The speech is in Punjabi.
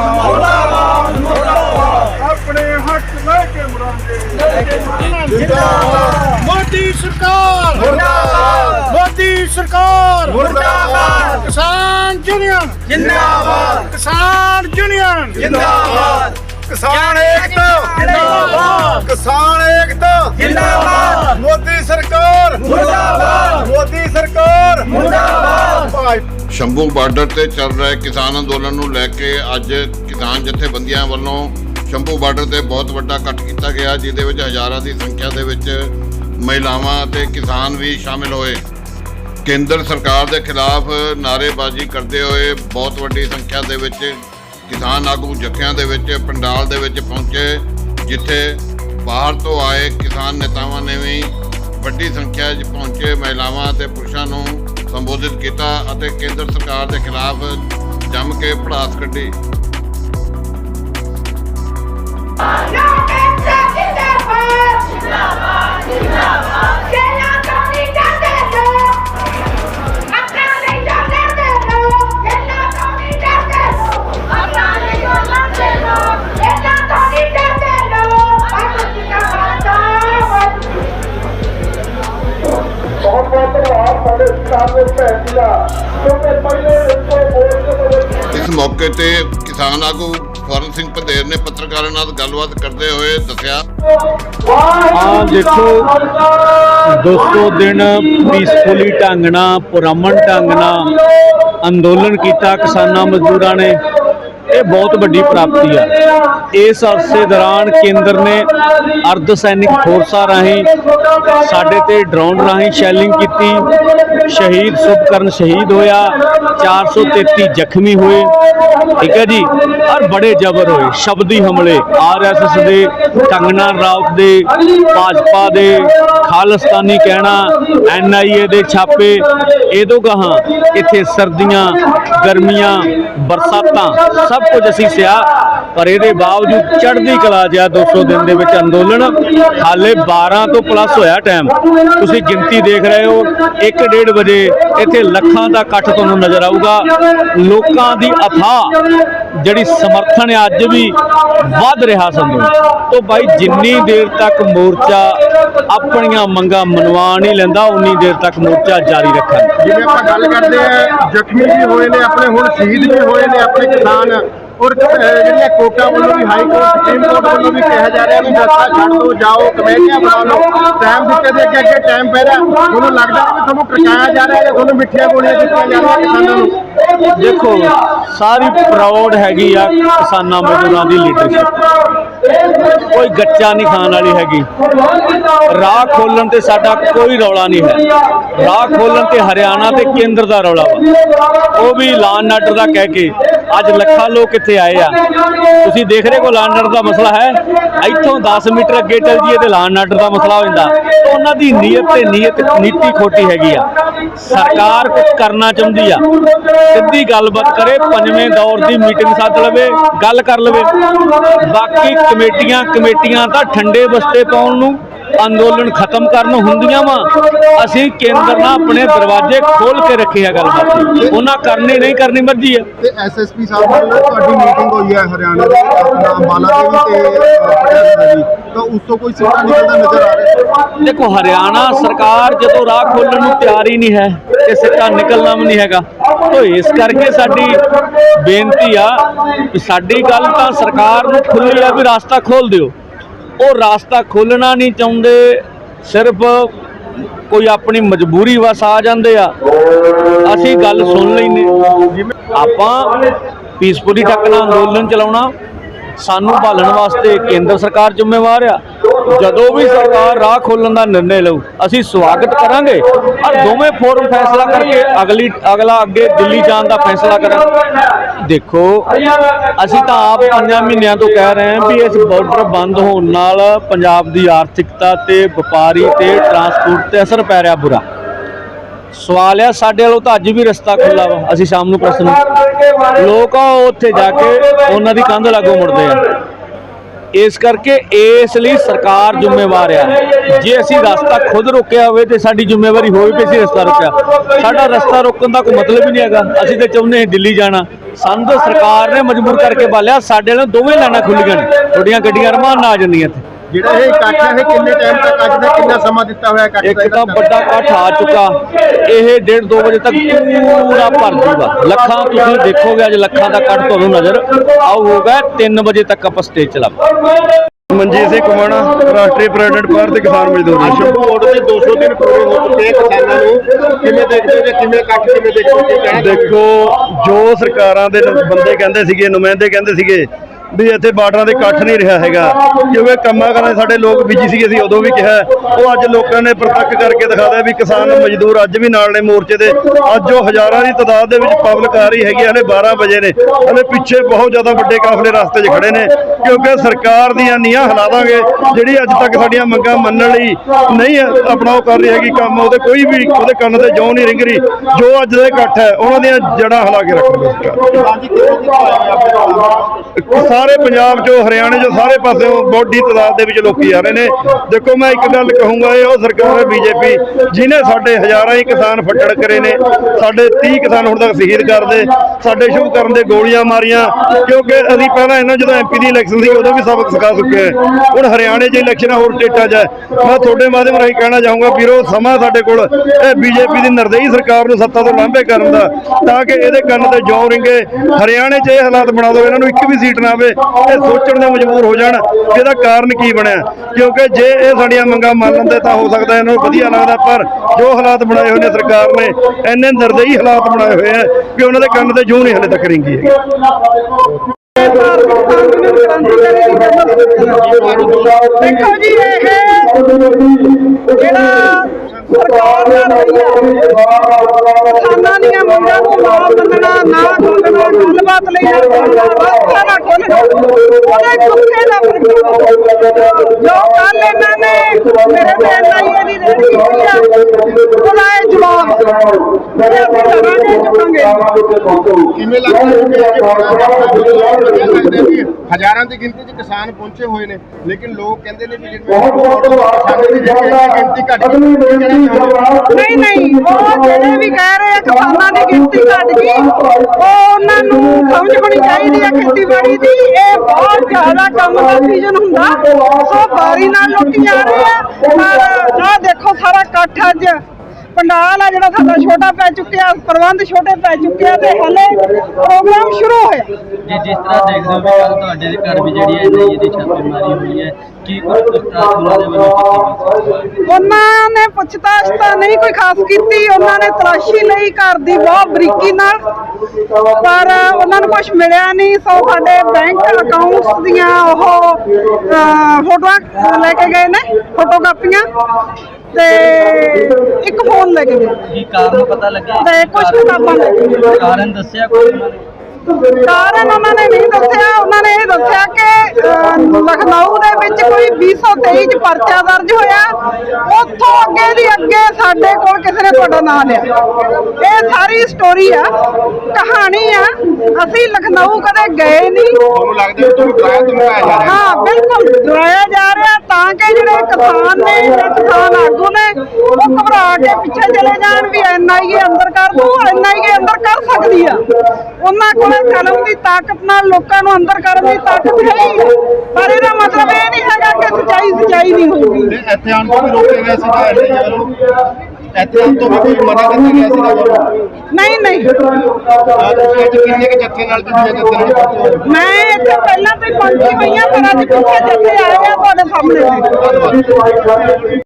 ਮੁਰਦਾਬਾਦ ਮੁਰਦਾਬਾਦ ਆਪਣੇ ਹੱਕ ਲੈ ਕੇ ਮਰਾਂਗੇ। ਜਿੰਦਾਬਾਦ। ਮੋਦੀ ਸਰਕਾਰ। ਮੁਰਦਾਬਾਦ। ਮੋਦੀ ਸਰਕਾਰ। ਮੁਰਦਾਬਾਦ। ਕਿਸਾਨ ਯੂਨੀਅਨ। ਜਿੰਦਾਬਾਦ। ਕਿਸਾਨ ਯੂਨੀਅਨ। ਜਿੰਦਾਬਾਦ। ਕਿਸਾਨ ਏਕਤਾ। ਜਿੰਦਾਬਾਦ। ਕਿਸਾਨ ਏਕਤਾ। ਜਿੰਦਾਬਾਦ। ਮੋਦੀ ਸਰਕਾਰ। ਮੁਰਦਾਬਾਦ। ਮੋਦੀ ਸਰਕਾਰ। ਮੁਰਦਾਬਾਦ। ਭਾਈ ਸ਼ੰਭੂ ਬਾਰਡਰ ਤੇ ਚੱਲ ਰਹੇ ਕਿਸਾਨ ਅੰਦੋਲਨ ਨੂੰ ਲੈ ਕੇ ਅੱਜ ਕਿਸਾਨ ਜਥੇਬੰਦੀਆਂ ਵੱਲੋਂ ਸ਼ੰਭੂ ਬਾਰਡਰ ਤੇ ਬਹੁਤ ਵੱਡਾ ਇਕੱਠ ਕੀਤਾ ਗਿਆ, ਜਿਹਦੇ ਵਿੱਚ ਹਜ਼ਾਰਾਂ ਦੀ ਸੰਖਿਆ ਦੇ ਵਿੱਚ ਮਹਿਲਾਵਾਂ ਅਤੇ ਕਿਸਾਨ ਵੀ ਸ਼ਾਮਿਲ ਹੋਏ। ਕੇਂਦਰ ਸਰਕਾਰ ਦੇ ਖਿਲਾਫ ਨਾਅਰੇਬਾਜ਼ੀ ਕਰਦੇ ਹੋਏ ਬਹੁਤ ਵੱਡੀ ਸੰਖਿਆ ਦੇ ਵਿੱਚ ਕਿਸਾਨ ਆਗੂ ਜੱਥਿਆਂ ਦੇ ਵਿੱਚ, ਪੰਡਾਲ ਦੇ ਵਿੱਚ ਪਹੁੰਚੇ, ਜਿੱਥੇ ਬਾਹਰ ਤੋਂ ਆਏ ਕਿਸਾਨ ਨੇਤਾਵਾਂ ਨੇ ਵੀ ਵੱਡੀ ਸੰਖਿਆ 'ਚ ਪਹੁੰਚੇ ਮਹਿਲਾਵਾਂ ਅਤੇ ਪੁਰਸ਼ਾਂ ਨੂੰ ਸੰਬੋਧਿਤ ਕੀਤਾ ਅਤੇ ਕੇਂਦਰ ਸਰਕਾਰ ਦੇ ਖਿਲਾਫ ਜੰਮ ਕੇ ਭੜਾਸ ਕੱਢੀ। ਇਸ ਮੌਕੇ ਤੇ ਕਿਸਾਨ ਆਗੂ ਫਰਨ ਸਿੰਘ ਪੰਧੇਰ ਨੇ ਪੱਤਰਕਾਰਾਂ ਨਾਲ ਗੱਲਬਾਤ ਕਰਦੇ ਹੋਏ ਦੱਸਿਆ। ਹਾਂ ਦੇਖੋ 200 ਦਿਨ ਪੀਸਫੁਲੀ ਢੰਗ ਨਾਲ ਪੁਰਮਨ ਢੰਗ ਨਾਲ ਅੰਦੋਲਨ ਕੀਤਾ ਕਿਸਾਨਾਂ ਮਜ਼ਦੂਰਾਂ ਨੇ। ਇਹ ਬਹੁਤ ਵੱਡੀ ਪ੍ਰਾਪਤੀ ਆ। ਇਸ ਅਰਸੇ ਦੌਰਾਨ ਕੇਂਦਰ ਨੇ ਅਰਧ ਸੈਨਿਕ ਫੋਰਸਾਂ ਰਾਹੀਂ ਸਾਡੇ ਤੇ ਡਰੋਨ ਰਾਹੀਂ ਸ਼ੈਲਿੰਗ ਕੀਤੀ। ਸ਼ਹੀਦ ਸੁਭਕਰਨ ਸ਼ਹੀਦ ਹੋਇਆ। 433 ਜ਼ਖਮੀ ਹੋਏ। ਠੀਕ ਹੈ ਜੀ? ਔਰ ਬੜੇ ਜ਼ਬਰ ਹੋਏ। ਸ਼ਬਦੀ ਹਮਲੇ। ਆਰਐਸਐਸ ਦੇ, ਕੰਗਨਾ ਰਾਉਤ ਦੇ, ਭਾਜਪਾ ਦੇ, ਖਾਲਿਸਤਾਨੀ ਕਹਿਣਾ ਐਨਆਈਏ ਦੇ ਛਾਪੇ। ਇਹ ਇਹਦੋਂ ਗਾਹਾਂ ਇੱਥੇ ਸਰਦੀਆਂ, ਗਰਮੀਆਂ, ਬਰਸਾਤਾਂ ਸਭ ਸਭ ਕੁਝ ਅਸੀਂ ਸਿਆ, ਪਰ ਇਹਦੇ ਬਾਵਜੂਦ ਚੜ੍ਹਦੀ ਕਲਾ ਜਿਆ 200 ਦਿਨ ਦੇ ਵਿੱਚ ਅੰਦੋਲਨ। ਹਾਲੇ 12 ਤੋਂ ਪਲੱਸ ਹੋਇਆ ਟਾਈਮ ਤੁਸੀਂ ਗਿਣਤੀ ਦੇਖ ਰਹੇ ਹੋ 1:30 ਵਜੇ ਇੱਥੇ ਲੱਖਾਂ ਦਾ ਇਕੱਠ ਤੁਹਾਨੂੰ ਨਜ਼ਰ ਆਊਗਾ। ਲੋਕਾਂ ਦੀ ਅਫਾਹ ਜਿਹੜੀ ਸਮਰਥਨ ਹੈ ਅੱਜ ਵੀ ਵੱਧ ਰਿਹਾ ਸੰਦੋ ਤੋਂ ਬਾਈ ਜਿੰਨੀ ਦੇਰ ਤੱਕ ਮੋਰਚਾ ਆਪਣੀਆਂ ਮੰਗਾਂ ਮਨਵਾ ਨਹੀਂ ਲੈਂਦਾ, ਉਨੀ ਦੇਰ ਤੱਕ ਮੋਰਚਾ ਜਾਰੀ ਰੱਖਾਂਗੇ ਜਿਵੇਂ ਆਪਾਂ ਗੱਲ ਕਰਦੇ ਆ ਜ਼ਖਮੀ ਵੀ ਹੋਏ ਨੇ, ਆਪਣੇ ਹੁਣ ਸ਼ਹੀਦ ਵੀ ਹੋਏ ਨੇ, ਆਪਣੇ ਕਿਸਾਨ। ਔਰ ਜਿਹੜੀਆਂ ਕੋਟਾਂ ਵੱਲੋਂ ਵੀ, ਹਾਈ ਕੋਰਟ, ਸੁਪਰੀਮ ਕੋਰਟ ਵੱਲੋਂ ਵੀ ਕਿਹਾ ਜਾ ਰਿਹਾ ਵੀ ਨਸ਼ਾ ਛੱਡ ਦਿਓ ਜਾਓ, ਕਮੇਟੀਆਂ ਬਣਾ ਲਓ। ਟਾਈਮ ਦਿੱਤੇ ਦੇ ਅੱਗੇ ਅੱਗੇ ਟਾਈਮ ਪੈ ਰਿਹਾ। ਤੁਹਾਨੂੰ ਲੱਗਦਾ ਵੀ ਤੁਹਾਨੂੰ ਟਰਕਾਇਆ ਜਾ ਰਿਹਾ ਜਾਂ ਤੁਹਾਨੂੰ ਮਿੱਠੀਆਂ ਗੋਲੀਆਂ ਦਿੱਤੀਆਂ ਜਾ ਰਹੀਆਂ ਕਿਸਾਨਾਂ ਨੂੰ? ਦੇਖੋ, ਸਾਰੀ ਪ੍ਰਾਊਡ ਹੈਗੀ ਆ ਕਿਸਾਨਾਂ ਮਜ਼ਦੂਰਾਂ ਦੀ ਲੀਡਰਸ਼ਿਪ ਕੋਈ ਗੱਚਾ ਨਹੀਂ ਖਾਣ ਵਾਲੀ ਹੈਗੀ। ਰਾਹ ਖੋਲਣ ਤੇ ਸਾਡਾ ਕੋਈ ਰੌਲਾ ਨਹੀਂ ਹੈ। ਰਾਹ ਖੋਲਣ ਤੇ ਹਰਿਆਣਾ ਤੇ ਕੇਂਦਰ ਦਾ ਰੌਲਾ ਵਾ। ਉਹ ਵੀ ਲਾਨ ਨਾਟਰ ਦਾ ਕਹਿ ਕੇ ਅੱਜ ਲੱਖਾਂ ਲੋਕ ਇੱਥੇ ਆਏ ਆ। ਤੁਸੀਂ ਦੇਖ ਰਹੇ ਕੋ ਲਾਨ ਨਾਟਰ ਦਾ ਮਸਲਾ ਹੈ। ਇੱਥੋਂ 10 ਮੀਟਰ ਅੱਗੇ ਚੱਲ ਜੀਏ ਤੇ ਲਾਨ ਨਾਟਰ ਦਾ ਮਸਲਾ ਹੋ ਜਾਂਦਾ। ਉਹਨਾਂ ਦੀ ਨੀਅਤ ਤੇ ਨੀਅਤ ਨੀਤੀ ਖੋਟੀ ਹੈਗੀ ਆ। ਸਰਕਾਰ ਕੁਝ ਕਰਨਾ ਚਾਹੁੰਦੀ ਆ। ਸਿੱਧੀ ਗੱਲਬਾਤ ਕਰੇ, ਪੰਜਵੇਂ ਦੌਰ ਦੀ ਮੀਟਿੰਗ ਸੱਦ ਲਵੇ, ਗੱਲ ਕਰ ਲਵੇ। ਬਾਕੀ ਕਮੇਟੀਆਂ ਕਮੇਟੀਆਂ ਤਾਂ ਠੰਡੇ ਬਸਤੇ ਪਾਉਣ ਨੂੰ ਅੰਦੋਲਨ ਖਤਮ ਕਰਨ ਹੁੰਦੀਆਂ ਵਾ। ਅਸੀਂ ਕੇਂਦਰ ਨਾਲ ਆਪਣੇ ਦਰਵਾਜ਼ੇ ਖੋਲ ਕੇ ਰੱਖੇ ਆ ਗੱਲਬਾਤ। ਉਹਨਾਂ ਕਰਨੀ ਨਹੀਂ ਕਰਨੀ ਮਰਜ਼ੀ ਆ। ਤੇ ਐਸਐਸਪੀ ਸਾਹਿਬ ਨਾਲ ਤੁਹਾਡੀ ਮੀਟਿੰਗ ਹੋਈ ਹੈ ਹਰਿਆਣਾ ਦੇ ਆਪਣਾ ਅੰਬਾਲਾ ਦੇ ਵੀ ਤੇ ਪਟਿਆਲਾ ਦੇ ਤਾਂ ਉਸ ਤੋਂ ਕੋਈ ਸਿੱਟਾ ਨਿਕਲਦਾ ਨਜ਼ਰ ਆ ਰਿਹਾ? ਦੇਖੋ ਹਰਿਆਣਾ ਸਰਕਾਰ ਜਦੋਂ ਰਾਹ ਖੋਲਣ ਨੂੰ ਤਿਆਰ ਹੀ ਨਹੀਂ ਹੈ ਤੇ ਸਿੱਟਾ ਨਿਕਲਣਾ ਵੀ ਨਹੀਂ ਹੈਗਾ। ਤੋ ਇਸ ਕਰਕੇ ਸਾਡੀ ਬੇਨਤੀ ਆ ਸਾਡੀ ਗੱਲ ਤਾਂ ਸਰਕਾਰ ਨੂੰ ਖੁੱਲੀ ਆ ਵੀ ਰਾਸਤਾ ਖੋਲ ਦਿਓ। ਉਹ ਰਾਸਤਾ ਖੋਲਣਾ ਨਹੀਂ ਚਾਹੁੰਦੇ, ਸਿਰਫ ਕੋਈ ਆਪਣੀ ਮਜਬੂਰੀ ਵਸ ਆ ਜਾਂਦੇ ਆ। ਅਸੀਂ ਗੱਲ ਸੁਣ ਲੈਨੇ ਆਪਾਂ ਪੀਸਫੁਲੀ ਤੱਕ ਨਾਲ ਅੰਦੋਲਨ ਚਲਾਉਣਾ ਸਾਨੂੰ ਭਾਲਣ ਵਾਸਤੇ ਕੇਂਦਰ ਸਰਕਾਰ ਜ਼ਿੰਮੇਵਾਰ ਆ। ਜਦੋਂ ਵੀ ਸਰਕਾਰ ਰਾਹ ਖੋਲਣ ਦਾ ਨਿਰਣੇ ਲਊ, ਅਸੀਂ ਸਵਾਗਤ ਕਰਾਂਗੇ। ਔਰ ਦੋਵੇਂ ਫੋਰਮ ਫੈਸਲਾ ਕਰਕੇ ਅਗਲੀ, ਅਗਲਾ ਅੱਗੇ ਦਿੱਲੀ ਜਾਣ ਦਾ ਫੈਸਲਾ ਕਰਾਂਗੇ। ਦੇਖੋ, ਅਸੀਂ ਤਾਂ ਆਪ ਪੰਜਾਂ ਮਹੀਨਿਆਂ ਤੋਂ ਕਹਿ ਰਹੇ ਹਾਂ ਵੀ ਇਸ ਬਾਰਡਰ ਬੰਦ ਹੋਣ ਨਾਲ ਪੰਜਾਬ ਦੀ ਆਰਥਿਕਤਾ ਤੇ ਵਪਾਰੀ ਤੇ ਟਰਾਂਸਪੋਰਟ ਤੇ ਅਸਰ ਪੈ ਰਿਹਾ ਬੁਰਾ। ਸਵਾਲ ਆ, ਸਾਡੇ ਵੱਲੋਂ ਤਾਂ ਅੱਜ ਵੀ ਰਸਤਾ ਖੁੱਲਾ ਵਾ, ਅਸੀਂ ਸ਼ਾਮ ਨੂੰ ਪ੍ਰਸ਼ਨ ਲੋਕ ਆ ਉੱਥੇ ਜਾ ਕੇ ਉਹਨਾਂ ਦੀ ਕੰਧ ਲਾਗੋਂ ਮੁੜਦੇ ਆ। ਇਸ ਕਰਕੇ ਇਸ ਲਈ ਸਰਕਾਰ ਜ਼ਿੰਮੇਵਾਰ ਆ। ਜੇ ਅਸੀਂ ਰਸਤਾ ਖੁਦ ਰੋਕਿਆ ਹੋਵੇ ਤੇ ਸਾਡੀ ਜ਼ਿੰਮੇਵਾਰੀ ਹੋਵੇ ਵੀ ਅਸੀਂ ਰਸਤਾ ਰੋਕਿਆ। ਸਾਡਾ ਰਸਤਾ ਰੋਕਣ ਦਾ ਕੋਈ ਮਤਲਬ ਹੀ ਨਹੀਂ ਹੈਗਾ। ਅਸੀਂ ਤੇ ਚਾਹੁੰਦੇ ਹਾਂ ਦਿੱਲੀ ਜਾਣਾ। ਸਾਨੂੰ ਤਾਂ ਸਰਕਾਰ ਨੇ ਮਜਬੂਰ ਕਰਕੇ ਬਾਲਿਆ, ਸਾਡੇ ਨਾਲ ਦੋਵੇਂ ਲਾਈਨਾਂ ਖੁੱਲੀਆਂ ਨੇ। ਤੁਹਾਡੀਆਂ ਗੱਡੀਆਂ ਰਮਾਨ ਨਾ ਆ ਜਾਂਦੀਆਂ ਇੱਥੇ। ਜਿਹੜਾ ਇਹ ਇਕੱਠ ਹੈ ਇਹ ਕਿੰਨੇ ਟਾਈਮ ਤੱਕ ਅੱਜ ਦਾ ਕਿੰਨਾ ਸਮਾਂ ਦਿੱਤਾ ਹੋਇਆ ਇਕੱਠ ਇੱਕ ਦਾ? ਤਾਂ ਵੱਡਾ ਇਕੱਠ ਆ ਚੁੱਕਾ। ਇਹ 1.5 2 ਵਜੇ ਤੱਕ ਪੂਰਾ ਭਰ ਜੂਗਾ। ਲੱਖਾਂ ਤੁਸੀਂ ਦੇਖੋਗੇ ਅੱਜ ਲੱਖਾਂ ਦਾ ਇਕੱਠ ਤੁਹਾਨੂੰ ਨਜ਼ਰ ਆਊਗਾ 3 ਵਜੇ ਤੱਕ ਆਪਾਂ ਸਟੇਜ ਚਲਾਵਾਂਗੇ ਮਨਜੀਤ ਸਿੰਘ ਕੁਮਾਣਾ ਰਾਸ਼ਟਰੀ ਪ੍ਰੈਜ਼ੀਡੈਂਟ ਭਾਰਤੀ ਕਿਸਾਨ ਮਜ਼ਦੂਰ ਸ਼ੰਭੂ ਬਾਰਡਰ ਤੇ 200 ਦਿਨ ਪੂਰੇ ਹੋ ਚੁੱਕੇ ਕਿਸਾਨਾਂ ਨੂੰ। ਕਿਵੇਂ ਦੇਖਦੇ ਹੋ ਕਿਵੇਂ ਇਕੱਠ ਕਿਵੇਂ ਦੇਖਦੇ ਹੋ? ਦੇਖੋ ਜੋ ਸਰਕਾਰਾਂ ਦੇ ਬੰਦੇ ਕਹਿੰਦੇ ਸੀਗੇ ਨੁਮਾਇੰਦੇ ਕਹਿੰਦੇ ਸੀਗੇ ਵੀ ਇੱਥੇ ਬਾਰਡਰਾਂ ਦੇ ਇਕੱਠ ਨਹੀਂ ਰਿਹਾ ਹੈਗਾ। ਕਿਉਂਕਿ ਕੰਮਾਂ ਕਰਾਂ ਸਾਡੇ ਲੋਕ ਬਿਜ਼ੀ ਸੀਗੇ ਅਸੀਂ ਉਦੋਂ ਵੀ ਕਿਹਾ। ਉਹ ਅੱਜ ਲੋਕਾਂ ਨੇ ਪ੍ਰਤੱਖ ਕਰਕੇ ਦਿਖਾ ਦਿਆ ਵੀ ਕਿਸਾਨ ਮਜ਼ਦੂਰ ਅੱਜ ਵੀ ਨਾਲ ਨੇ ਮੋਰਚੇ ਦੇ। ਅੱਜ ਉਹ ਹਜ਼ਾਰਾਂ ਦੀ ਤਾਦਾਦ ਦੇ ਵਿੱਚ ਪਬਲਿਕ ਆ ਰਹੀ ਹੈਗੀ ਹਲੇ 12 ਵਜੇ ਨੇ। ਹਲੇ ਪਿੱਛੇ ਬਹੁਤ ਜ਼ਿਆਦਾ ਵੱਡੇ ਕਾਫਲੇ ਰਸਤੇ 'ਚ ਖੜੇ ਨੇ। ਕਿਉਂਕਿ ਸਰਕਾਰ ਦੀਆਂ ਨੀਹਾਂ ਹਿਲਾ ਜਿਹੜੀ ਅੱਜ ਤੱਕ ਸਾਡੀਆਂ ਮੰਗਾਂ ਮੰਨਣ ਲਈ ਨਹੀਂ ਆਪਣਾ ਉਹ ਕਰ ਰਹੀ ਹੈਗੀ ਕੰਮ, ਉਹਦੇ ਕੋਈ ਵੀ ਉਹਦੇ ਕੰਨ ਤੇ ਜੋਂ ਨਹੀਂ ਰਿੰਗ ਰਹੀ। ਜੋ ਅੱਜ ਦਾ ਇਕੱਠ ਹੈ, ਉਹਨਾਂ ਦੀਆਂ ਜੜ੍ਹਾਂ ਹਿਲਾ ਕੇ ਰੱਖਣਗੇ ਸਰਕਾਰ। ਹਾਂਜੀ ਸਾਰੇ ਪੰਜਾਬ ਚੋਂ, ਹਰਿਆਣੇ ਚੋਂ, ਸਾਰੇ ਪਾਸਿਓਂ ਬੋਡੀ ਤਾਦਾਦ ਦੇ ਵਿੱਚ ਲੋਕੀ ਆ ਰਹੇ ਨੇ। ਦੇਖੋ, ਮੈਂ ਇੱਕ ਗੱਲ ਕਹੂੰਗਾ, ਇਹ ਉਹ ਸਰਕਾਰ ਹੈ ਬੀਜੇਪੀ ਜਿਨੇ ਸਾਡੇ ਹਜ਼ਾਰਾਂ ਹੀ ਕਿਸਾਨ ਫੱਟੜ ਕਰੇ ਨੇ, ਸਾਡੇ 30 ਕਿਸਾਨ ਹੁਣ ਤੱਕ ਸ਼ਹੀਦ ਕਰਦੇ ਸਾਡੇ ਸ਼ੁਭ ਕਰਨ ਦੇ ਗੋਲੀਆਂ ਮਾਰੀਆਂ, ਕਿਉਂਕਿ ਅਸੀਂ ਪਹਿਲਾਂ ਇਹਨਾਂ ਜਦੋਂ ਐਮਪੀ ਦੀ ਇਲੈਕਸ਼ਨ ਸੀ, ਉਦੋਂ ਵੀ ਸਬਕ ਸਿਖਾ ਚੁੱਕੇ ਹਾਂ ਹੁਣ ਹਰਿਆਣੇ 'ਚ ਇਲੈਕਸ਼ਨ ਹੋਰ ਸਟੇਟਾਂ 'ਚ ਹੈ। ਮੈਂ ਤੁਹਾਡੇ ਮਾਧਿਅਮ ਰਾਹੀਂ ਕਹਿਣਾ ਚਾਹੂੰਗਾ, ਵੀਰੋ, ਸਮਾਂ ਸਾਡੇ ਕੋਲ, ਇਹ ਬੀਜੇਪੀ ਦੀ ਨਿਰਦਈ ਸਰਕਾਰ ਨੂੰ ਸੱਤਾ ਤੋਂ ਲਾਂਭੇ ਕਰਨ ਦਾ, ਤਾਂ ਕਿ ਇਹਦੇ ਕੰਨ ਤੇ ਜੌਂ ਰਿੰਗੇ। ਹਰਿਆਣੇ 'ਚ ਇਹ ਹਾਲਾਤ ਬਣਾ ਦਿਓ, ਇਹਨਾਂ ਨੂੰ ਇੱਕ ਵੀ ਸੀਟ ਨਾ ਆਵੇ ਇਹ ਸੋਚਣ ਦੇ ਮਜਬੂਰ ਹੋ ਜਾਣ ਕਿ ਇਹਦਾ ਕਾਰਨ ਕੀ ਬਣਿਆ। ਕਿਉਂਕਿ ਜੇ ਇਹ ਸਾਡੀਆਂ ਮੰਗਾਂ ਮੰਨ ਲੈਂਦੇ ਤਾਂ ਹੋ ਸਕਦਾ ਇਹਨਾਂ ਨੂੰ ਵਧੀਆ ਲੱਗਦਾ, ਪਰ ਜੋ ਹਾਲਾਤ ਬਣਾਏ ਹੋਏ ਨੇ ਸਰਕਾਰ ਨੇ, ਇੰਨੇ ਨਿਰਦਈ ਹਾਲਾਤ ਬਣਾਏ ਹੋਏ ਆ ਕਿ ਉਹਨਾਂ ਦੇ ਕੰਨ ਤੇ ਜੂ ਨਹੀਂ ਹਲੇ ਤੱਕ ਰਿੰਗੀ ਹੈਗੀ। ਦੇਖੋ ਜੀ ਇਹ ਗੱਲਬਾਤ ਲਈ ਨਾ ਖੋਲਣਾ ਰਸਤਾ ਨਾ ਖੋਲਣਾ ਉਹਦੇ ਕੁੱਤੇ ਦਾ ਫ਼ਰਕ ਜੋ ਕੱਲ ਇਹਨਾਂ ਨੇ ਮੇਰੇ ਤੇ ਐਨਆਈਏ ਦੀ ਰੇਡ ਕੀਤੀ ਆ ਕਿਵੇਂ ਲੱਗਦਾ ਕਿ ਹਜ਼ਾਰਾਂ ਦੀ ਗਿਣਤੀ 'ਚ ਕਿਸਾਨ ਪਹੁੰਚੇ ਹੋਏ ਨੇ ਲੇਕਿਨ ਲੋਕ ਕਹਿੰਦੇ ਨੇ ਵੀ ਜਿਹੜੇ ਕਿਸਾਨਾਂ ਦੀ ਗਿਣਤੀ ਘਟ? ਨਹੀਂ ਨਹੀਂ ਉਹ ਜਿਹੜੇ ਵੀ ਕਹਿ ਰਹੇ ਆ ਕਿਸਾਨਾਂ ਦੀ ਗਿਣਤੀ ਘਟ ਗਈ ਉਹ ਉਹਨਾਂ ਨੂੰ ਸਮਝ ਹੋਣੀ ਚਾਹੀਦੀ ਹੈ ਖੇਤੀਬਾੜੀ ਦੀ ਇਹ ਬਹੁਤ ਜ਼ਿਆਦਾ ਕੰਮ ਦਾ ਸੀਜ਼ਨ ਹੁੰਦਾ। ਸੋ ਬਾਰੀ ਨਾਲ ਲੋਕੀ ਆ ਰਹੇ ਆ। ਆਹ ਦੇਖੋ ਸਾਰਾ ਇਕੱਠ ਅੱਜ ਪੰਡਾਲ ਆ ਜਿਹੜਾ ਸਾਡਾ ਛੋਟਾ ਪੈ ਚੁੱਕਿਆ ਪ੍ਰਬੰਧ ਛੋਟੇ ਪੈ ਚੁੱਕਿਆ ਤੇ ਹਲੇ ਪ੍ਰੋਗਰਾਮ ਸ਼ੁਰੂ ਹੋਇਆ। ਜੀ ਜਿਸ ਤਰ੍ਹਾਂ ਦੇਖਦੇ ਹੋ ਵੀ ਤੁਹਾਡੇ ਦੇ ਘਰ ਵੀ ਜਿਹੜੀ ਹੈ ਨਹੀਂ ਦੀ ਛਾਪੇਮਾਰੀ ਹੋਈ ਹੈ ਕੀ ਕੁਝ ਪੁੱਛਤਾਛ ਉਹਨਾਂ ਦੇ ਵੱਲੋਂ ਕੀਤੀ ਗਈ ਉਹਨਾਂ ਨੇ ਪੁੱਛਤਾਛ ਤਾਂ ਨਹੀਂ ਕੋਈ ਖਾਸ ਕੀਤੀ ਉਹਨਾਂ ਨੇ ਤਲਾਸ਼ੀ ਲਈ ਘਰ ਦੀ ਬਹੁਤ ਬਰੀਕੀ ਨਾਲ ਪਰ ਉਹਨਾਂ ਨੂੰ ਕੁਝ ਮਿਲਿਆ ਨਹੀਂ ਸੋ ਸਾਡੇ ਬੈਂਕ ਅਕਾਊਂਟਸ ਦੀਆਂ ਉਹ ਅਹ, ਫੋਟੋਆਂ ਲੈ ਕੇ ਗਏ ਨੇ ਫੋਟੋ ਕਾਪੀਆਂ ਤੇ ਇੱਕ ਫੋਨ ਲੈ ਕੇ ਗਏ ਕੀ ਕਾਰਨ ਪਤਾ ਲੱਗਿਆ? ਤੇ ਕੁਝ ਕਿਤਾਬਾਂ ਲੈ ਕੇ ਗਏ ਕਾਰਨ ਦੱਸਿਆ ਕੋਈ ਉਹਨਾਂ ਨੇ? ਕਾਰਨ ਉਹਨਾਂ ਨੇ ਨਹੀਂ ਦੱਸਿਆ। ਉਹਨਾਂ ਨੇ ਇਹ ਦੱਸਿਆ ਕਿ ਅਹ, ਲਖਨਊ ਦੇ ਵਿੱਚ ਕੋਈ 223 ਚ ਪਰਚਾ ਦਰਜ ਹੋਇਆ। ਉੱਥੋਂ ਅੱਗੇ ਦੀ ਅੱਗੇ ਸਾਡੇ ਕੋਲ ਕਿਸੇ ਨੇ ਤੁਹਾਡਾ ਨਾਮ ਲਿਆ। ਇਹ ਸਾਰੀ ਸਟੋਰੀ ਆ ਕਹਾਣੀ ਆ। ਅਸੀਂ ਲਖਨਊ ਕਦੇ ਗਏ ਨਹੀਂ। ਤੁਹਾਨੂੰ ਲੱਗਦਾ ਵੀ ਤੁਹਾਨੂੰ ਡਰਾਇਆ ਧਮਕਾਇਆ ਜਾ ਰਿਹਾ? ਹੈ ਬਿਲਕੁਲ ਡਰਾਇਆ ਜਾ ਰਿਹਾ ਤਾਂ ਕਿ ਜਿਹੜੇ ਕਿਸਾਨ ਨੇ ਜਿਹੜੇ ਕਿਸਾਨ ਆਗੂ ਨੇ ਉਹ ਘਬਰਾ ਕੇ ਪਿੱਛੇ ਚਲੇ ਜਾਣ ਵੀ ਐਨਆਈਏ ਅੰਦਰ ਕਰ ਦੂ ਐਨਆਈਏ ਅੰਦਰ ਕਰ ਸਕਦੀ ਆ। ਉਹਨਾਂ ਕੋਲ ਕਲਮ ਦੀ ਤਾਕਤ ਨਾਲ ਲੋਕਾਂ ਨੂੰ ਅੰਦਰ ਕਰਨ ਦੀ ਤਾਕਤ ਹੈ ਹੀ ਹੈ। ਪਰ ਇਹਦਾ ਮਤਲਬ ਇਹ ਨਹੀਂ ਹੈਗਾ ਕਿ ਸਚਾਈ ਸਚਾਈ ਨਹੀਂ ਹੋਊਗੀ ਤੇ ਇੱਥੇ ਆਉਣ ਤੋਂ ਵੀ ਰੋਕਿਆ ਗਿਆ ਸੀਗਾ ਐਨਆਈਏ ਵੱਲੋਂ ਇੱਥੇ ਆਉਣ ਤੋਂ ਵੀ ਕੋਈ ਮਨਾ ਕੀਤਾ ਗਿਆ ਸੀਗਾ ਤੁਹਾਨੂੰ ਨਹੀਂ ਨਹੀਂ। ਤੁਸੀਂ ਅੱਜ ਕਿੰਨੇ ਕੁ ਜੱਥੇ ਨਾਲ ਕਿੰਨੇ ਜੱਥੇ ਨਾਲ ਪਹੁੰਚੇ ਹੋ? ਮੈਂ ਇੱਥੇ ਪਹਿਲਾਂ ਤੋਂ ਹੀ ਪਹੁੰਚੀ ਹਾਂ ਪਰ ਅੱਜ ਪਿੱਛੇ ਜਿੱਥੇ ਤੁਹਾਡੇ ਸਾਹਮਣੇ। ਨੇ ਧੰਨਵਾਦ।